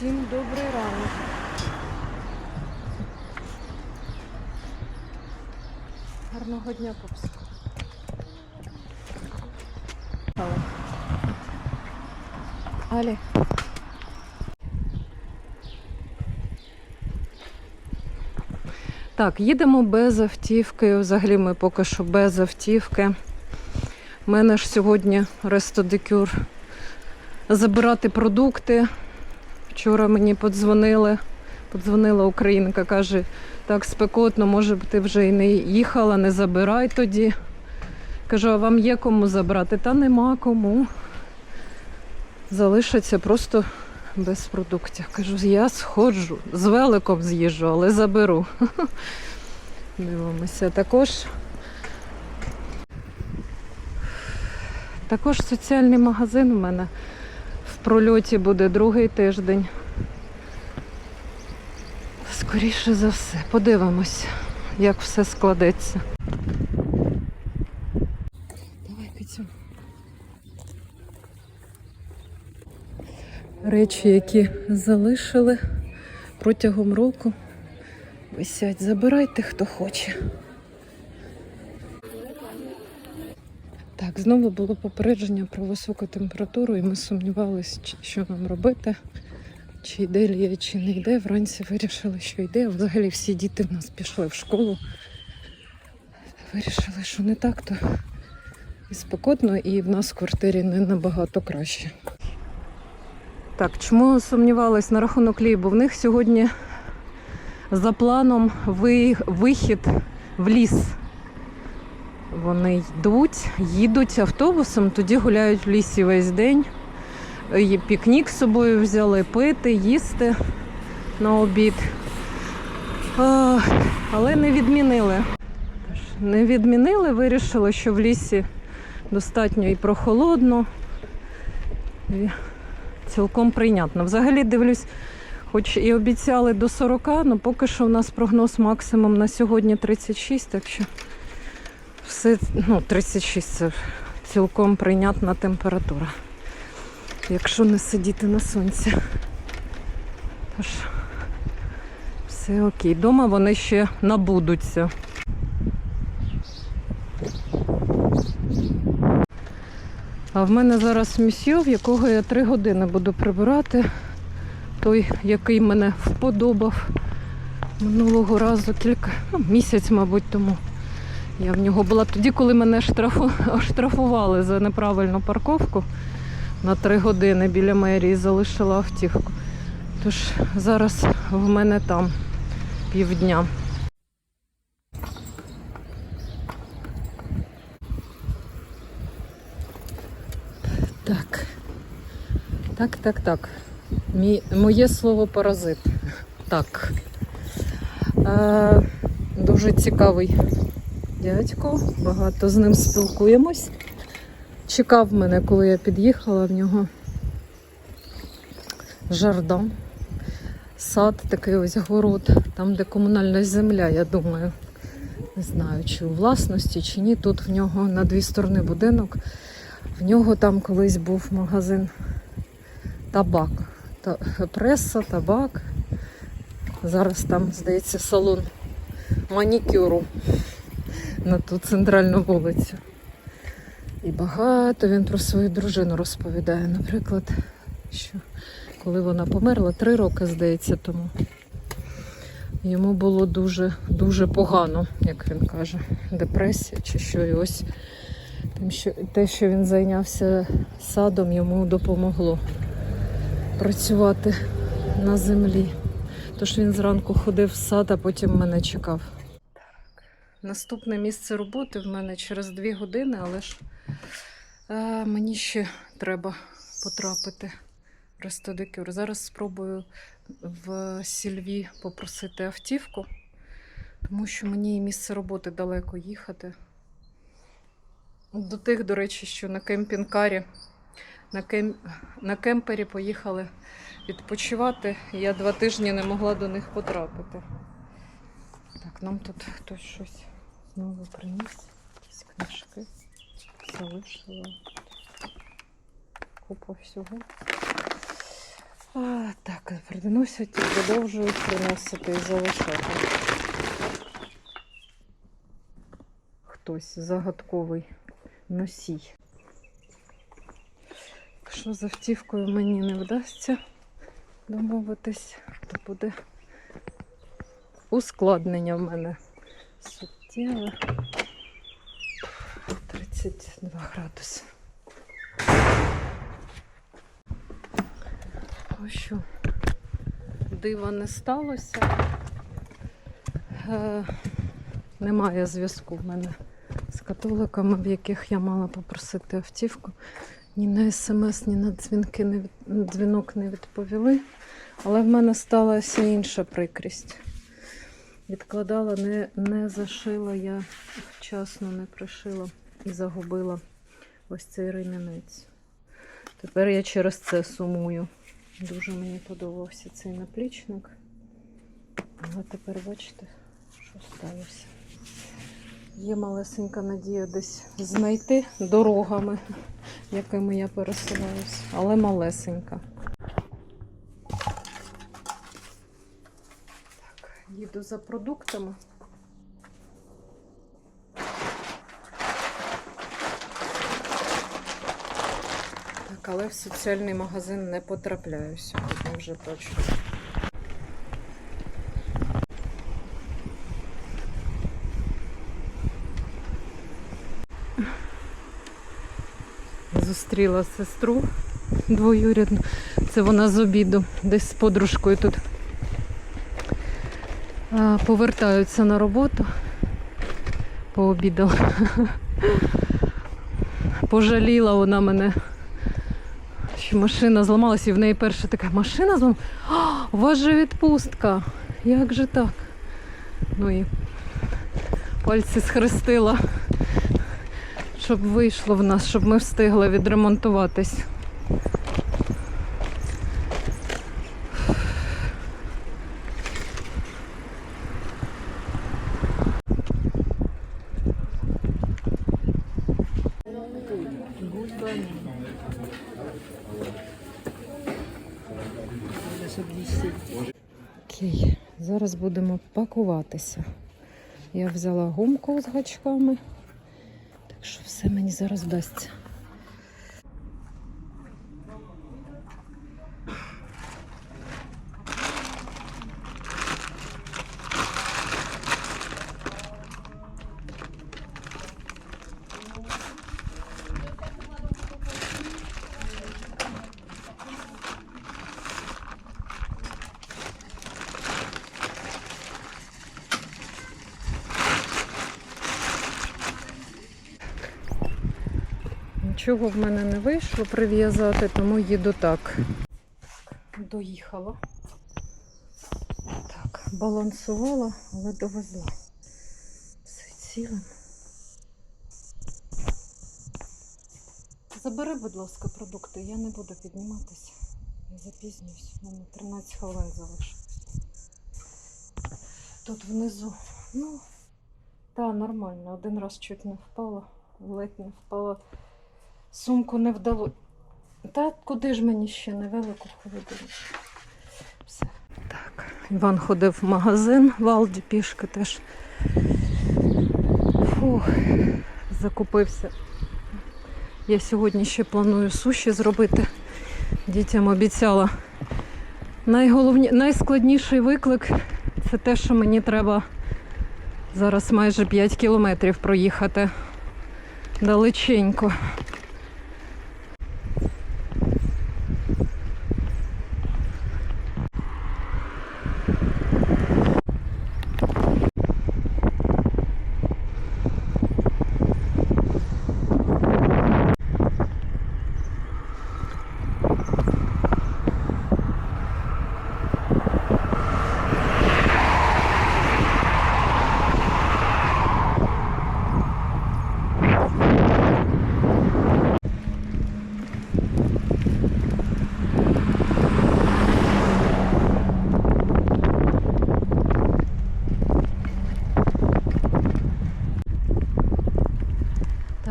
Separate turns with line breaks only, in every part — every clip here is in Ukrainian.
Всім добрий ранок. Гарного дня. Але. Алі. Так, їдемо без автівки. Взагалі ми поки що без автівки. У мене ж сьогодні рестодикюр забирати продукти. Вчора мені подзвонили. Подзвонила українка, каже, так спекотно, може б ти вже і не їхала, не забирай тоді. Кажу, а вам є кому забрати? Та нема кому. Залишаться просто без продуктів. Кажу, я сходжу, з великом з'їжджу, але заберу. Дивимося. Також, також соціальний магазин у мене в прольоті буде другий тиждень. Скоріше за все, подивимось, як все складеться. Давай Китю. Речі, які залишили протягом року, висять. Забирайте, хто хоче. Так, знову було попередження про високу температуру, і ми сумнівалися, що нам робити, чи йде Лія, чи не йде. Вранці вирішили, що йде. Взагалі всі діти в нас пішли в школу. Вирішили, що не так, то і спекотно, і в нас в квартирі не набагато краще. Так, чому сумнівалась на рахунок Лії? Бо в них сьогодні за планом вихід в ліс. Вони йдуть, їдуть автобусом, тоді гуляють в лісі весь день. І пікнік з собою взяли, пити, їсти на обід. Але не відмінили. Не відмінили, вирішили, що в лісі достатньо і прохолодно, і цілком прийнятно. Взагалі дивлюсь, хоч і обіцяли до 40, але поки що у нас прогноз максимум на сьогодні 36, так що все, ну, 36 це цілком прийнятна температура. Якщо не сидіти на сонці. Тож, все окей. Дома вони ще набудуться. А в мене зараз місьо, в якого я три години буду прибирати. Той, який мене вподобав минулого разу, кілька ну, місяць, мабуть, тому. Я в нього була тоді, коли мене штрафу, оштрафували за неправильну парковку на три години біля мерії залишила автівку. Тож зараз в мене там півдня. Так. Так, так, так. Мій, моє слово паразит. Так. Е, дуже цікавий дядько, багато з ним спілкуємось. Чекав мене, коли я під'їхала в нього жардан. Сад, такий ось город, там, де комунальна земля, я думаю. Не знаю, чи у власності, чи ні. Тут в нього на дві сторони будинок. В нього там колись був магазин табак. Та, преса, табак. Зараз там, здається, салон манікюру на ту центральну вулицю. І багато він про свою дружину розповідає. Наприклад, що коли вона померла, три роки, здається, тому. Йому було дуже, дуже погано, як він каже, депресія чи що. І ось тим, що, те, що він зайнявся садом, йому допомогло працювати на землі. Тож він зранку ходив в сад, а потім мене чекав. Наступне місце роботи в мене через дві години, але ж е, мені ще треба потрапити в рестодикюр. Зараз спробую в сільві попросити автівку, тому що мені і місце роботи далеко їхати. До тих, до речі, що на кемпінг-карі, на, кем... на кемпері поїхали відпочивати. Я два тижні не могла до них потрапити. Так, нам тут хтось щось знову приніс. Якісь книжки. Залишила. Купа всього. А, так, приносять і продовжують приносити і залишати. Хтось загадковий носій. Якщо з автівкою мені не вдасться домовитись, то буде ускладнення в мене суттєве. 32 градуси. Ось що дива не сталося. Е, немає зв'язку в мене з католиками, в яких я мала попросити автівку. Ні на смс, ні на дзвінки не дзвінок не відповіли. Але в мене сталася інша прикрість. Відкладала, не, не зашила я вчасно, не пришила і загубила ось цей ремінець. Тепер я через це сумую. Дуже мені подобався цей наплічник. Але тепер бачите, що сталося. Є малесенька надія десь знайти дорогами, якими я пересуваюся, але малесенька. Їду за продуктами. Так, але в соціальний магазин не потрапляю сьогодні вже точно. Зустріла сестру двоюрідну. Це вона з обіду, десь з подружкою тут. Повертаються на роботу. Пообідала. Пожаліла вона мене, що машина зламалася, і в неї перша така машина зламалася. У вас же відпустка. Як же так? Ну і пальці схрестила, щоб вийшло в нас, щоб ми встигли відремонтуватись. Окей, зараз будемо пакуватися. Я взяла гумку з гачками, так що все мені зараз вдасться. Нічого в мене не вийшло прив'язати, тому їду так. Доїхала. Так, балансувала, але довезла. Все цілим. Забери, будь ласка, продукти, я не буду підніматися. Я запізнююсь. У мене 13 хвилин залишилось. Тут внизу. Ну, та нормально. Один раз чуть не впала, ледь не впала. Сумку не вдалося. Та куди ж мені ще невелику холодильник? Все. Так. Іван ходив в магазин в Алді пішки теж. Фух, закупився. Я сьогодні ще планую суші зробити. Дітям обіцяла. Найголовні... Найскладніший виклик це те, що мені треба зараз майже 5 кілометрів проїхати далеченько.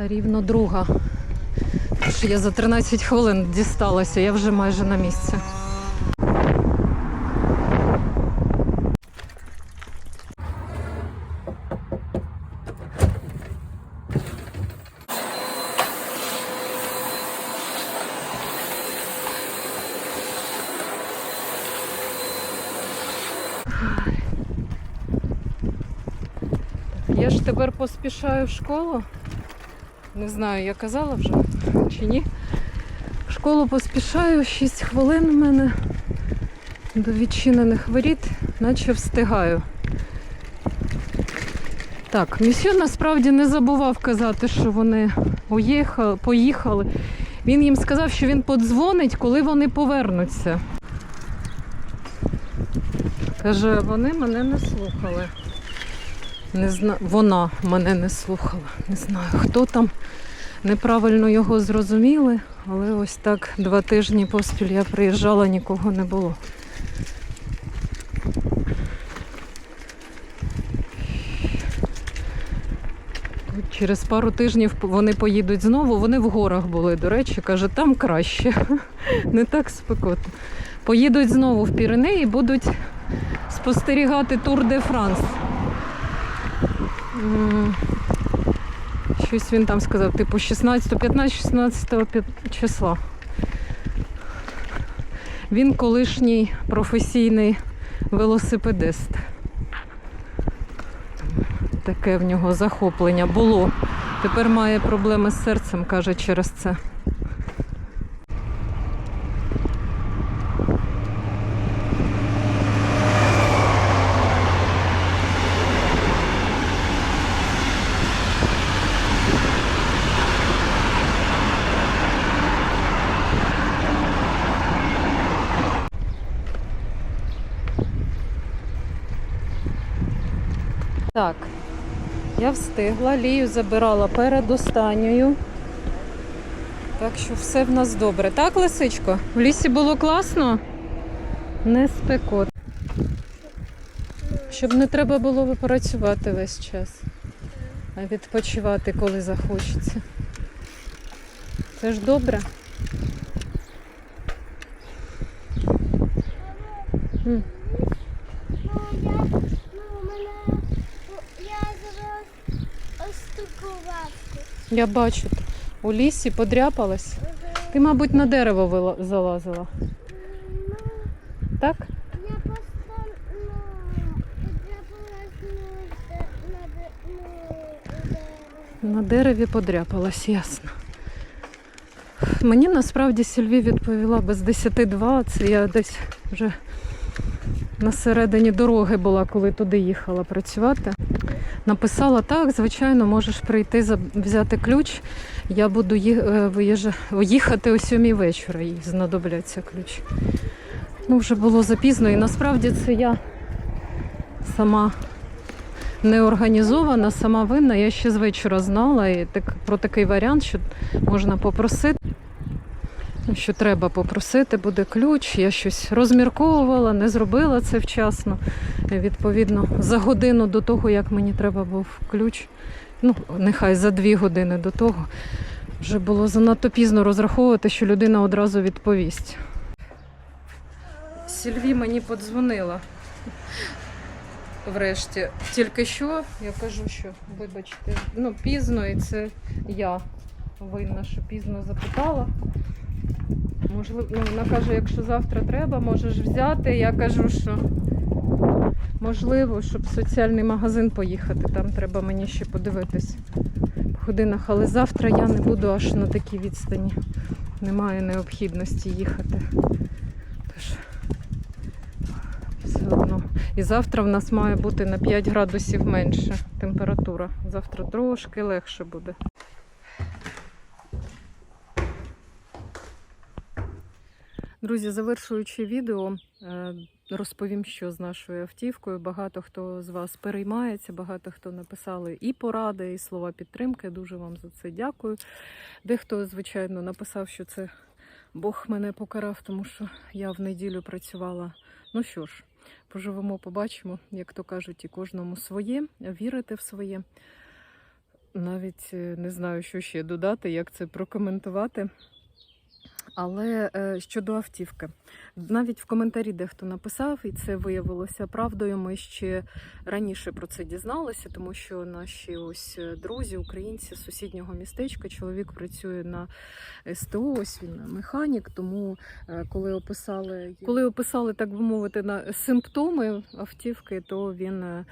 рівно друга. Тож я за 13 хвилин дісталася, я вже майже на місці. Я ж тепер поспішаю в школу. Не знаю, я казала вже чи ні. В школу поспішаю, 6 хвилин в мене до відчинених воріт, наче встигаю. Так, місьо насправді не забував казати, що вони уїхали, поїхали. Він їм сказав, що він подзвонить, коли вони повернуться. Каже, вони мене не слухали. Не зна... Вона мене не слухала. Не знаю, хто там неправильно його зрозуміли, але ось так два тижні поспіль я приїжджала, нікого не було. Через пару тижнів вони поїдуть знову. Вони в горах були, до речі, каже, там краще, не так спекотно. Поїдуть знову в Піренеї і будуть спостерігати Тур де Франс. Щось він там сказав, типу 16, 15, 16 числа. Він колишній професійний велосипедист. Таке в нього захоплення було. Тепер має проблеми з серцем, каже, через це. Так, я встигла, Лію забирала перед останньою. Так що все в нас добре. Так, лисичко? В лісі було класно? Не спекот. Щоб не треба було працювати весь час, а відпочивати, коли захочеться. Це ж добре. М.
Ну, я, ну, у мене, ну, я зараз ось таку лапку.
Я бачу, у лісі подряпалась. Ти, мабуть, на дерево вила- залазила. Так?
я просто, На
дереві подряпалась, ясно. Мені насправді Сільві відповіла без 10-2. Це я десь вже на середині дороги була, коли туди їхала працювати. Написала так, звичайно, можеш прийти взяти ключ. Я буду е, їхати о сьомій вечора, їй знадобляться ключ. Ну, вже було запізно, і насправді це я сама не організована, сама винна. Я ще з вечора знала і так, про такий варіант, що можна попросити. Що треба попросити, буде ключ. Я щось розмірковувала, не зробила це вчасно. Відповідно, за годину до того, як мені треба був ключ, ну нехай за дві години до того, вже було занадто пізно розраховувати, що людина одразу відповість. Сільві мені подзвонила врешті. Тільки що я кажу, що вибачте, ну пізно, і це я винна, що пізно запитала. Можливо, ну, вона каже, якщо завтра треба, можеш взяти. Я кажу, що можливо, щоб в соціальний магазин поїхати. Там треба мені ще подивитись по годинах, але завтра я не буду аж на такій відстані. Немає необхідності їхати. Тож все одно. І завтра в нас має бути на 5 градусів менше температура. Завтра трошки легше буде. Друзі, завершуючи відео, е, розповім, що з нашою автівкою. Багато хто з вас переймається, багато хто написали і поради, і слова підтримки. Дуже вам за це дякую. Дехто, звичайно, написав, що це Бог мене покарав, тому що я в неділю працювала. Ну що ж, поживемо, побачимо, як то кажуть, і кожному своє, вірити в своє. Навіть е, не знаю, що ще додати, як це прокоментувати. Але е, щодо автівки, навіть в коментарі дехто написав, і це виявилося правдою. Ми ще раніше про це дізналися, тому що наші ось е, друзі, українці з сусіднього містечка, чоловік працює на СТО, ось він механік. Тому е, коли описали, коли описали, так би мовити, на симптоми автівки, то він.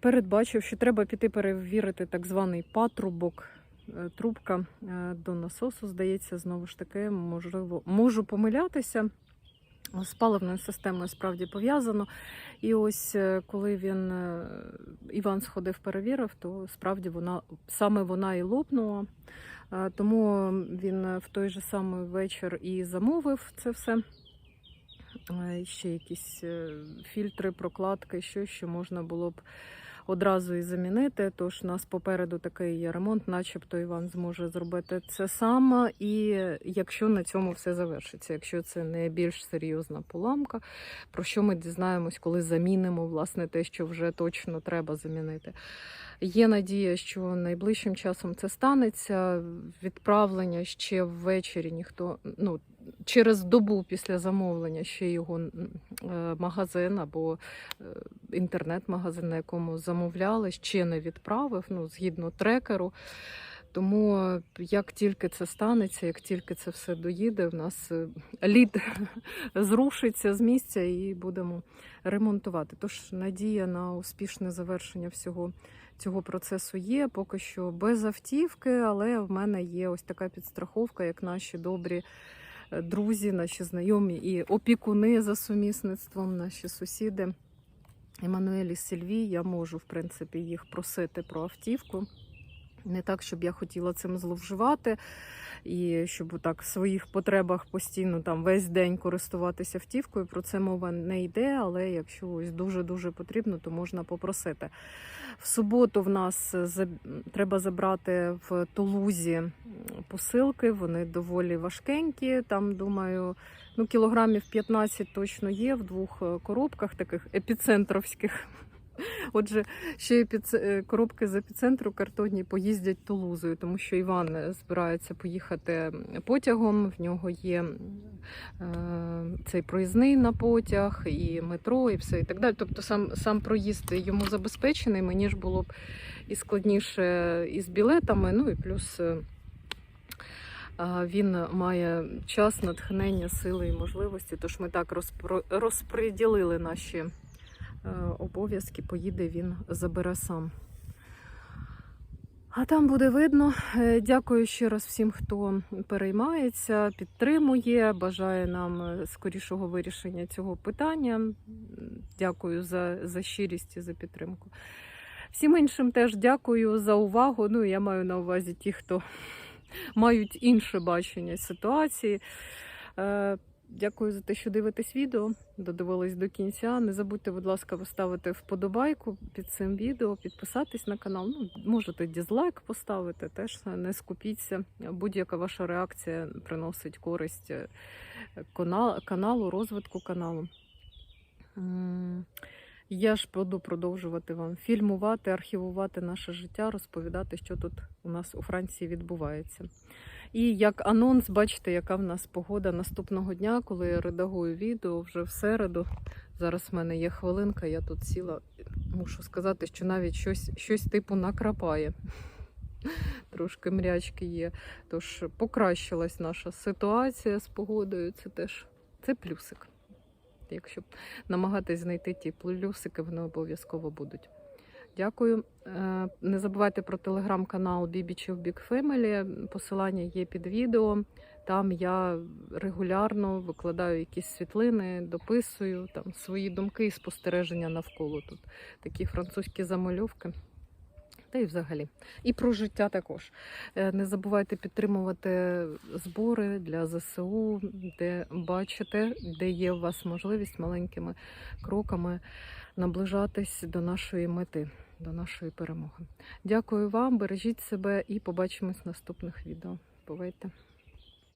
Передбачив, що треба піти перевірити так званий патрубок. Е, Трубка е, до насосу, здається, знову ж таки, можливо, можу помилятися. З паливною системою справді пов'язано. І ось е, коли він Іван сходив, перевірив, то справді вона саме вона і лопнула. Тому він в той же самий вечір і замовив це все. Ще якісь фільтри, прокладки, що, що можна було б одразу і замінити. Тож у нас попереду такий є ремонт, начебто Іван зможе зробити це сам. І якщо на цьому все завершиться, якщо це не більш серйозна поламка, про що ми дізнаємось, коли замінимо власне те, що вже точно треба замінити. Є надія, що найближчим часом це станеться. Відправлення ще ввечері ніхто ну через добу після замовлення ще його е, магазин або е, інтернет-магазин, на якому замовляли, ще не відправив, ну згідно трекеру. Тому як тільки це станеться, як тільки це все доїде, в нас е, лід зрушиться з місця і будемо ремонтувати. Тож надія на успішне завершення всього цього процесу є. Поки що без автівки, але в мене є ось така підстраховка, як наші добрі е, друзі, наші знайомі і опікуни за сумісництвом, наші сусіди. Еммануель і Сільвій, я можу, в принципі, їх просити про автівку. Не так, щоб я хотіла цим зловживати, і щоб так в своїх потребах постійно там весь день користуватися автівкою. Про це мова не йде, але якщо ось дуже-дуже потрібно, то можна попросити. В суботу в нас треба забрати в Тулузі посилки, вони доволі важкенькі. Там, думаю, ну, кілограмів 15 точно є в двох е, коробках, таких епіцентровських. Отже, ще епіце- е, коробки з епіцентру картонні поїздять Тулузою, тому що Іван е, збирається поїхати потягом. В нього є е, цей проїзний на потяг, і метро, і все і так далі. Тобто сам, сам проїзд йому забезпечений. Мені ж було б і складніше із білетами. Ну і плюс. е, Він має час, натхнення, сили і можливості. Тож ми так розпро- розподілили наші обов'язки. Поїде він забере сам. А там буде видно. Е, Дякую ще раз всім, хто переймається, підтримує, бажає нам е, скорішого вирішення цього питання. Дякую за, за щирість і за підтримку. Всім іншим теж дякую за увагу. Ну, я маю на увазі ті, хто мають інше бачення ситуації. Дякую за те, що дивитесь відео. Додивились до кінця. Не забудьте, будь ласка, поставити вподобайку під цим відео, підписатись на канал. Ну, можете дізлайк поставити, теж не скупіться. Будь-яка ваша реакція приносить користь е, каналу, розвитку каналу. Я ж буду продовжувати вам фільмувати, архівувати наше життя, розповідати, що тут у нас у Франції відбувається. І як анонс, бачите, яка в нас погода наступного дня, коли я редагую відео вже в середу. Зараз в мене є хвилинка, я тут сіла. Мушу сказати, що навіть щось, щось типу накрапає. Трошки мрячки є. Тож покращилась наша ситуація з погодою. Це теж це плюсик. Якщо намагатись знайти ті плюсики, вони обов'язково будуть. Дякую. Е, Не забувайте про телеграм-канал Бібічів Big Family. Посилання є під відео. Там я регулярно викладаю якісь світлини, дописую там свої думки і спостереження навколо тут. Такі французькі замальовки. Та й взагалі. І про життя також. Е, Не забувайте підтримувати збори для ЗСУ, де бачите, де є у вас можливість маленькими кроками наближатись до нашої мети, до нашої перемоги. Дякую вам, бережіть себе і побачимось в наступних відео. Бувайте!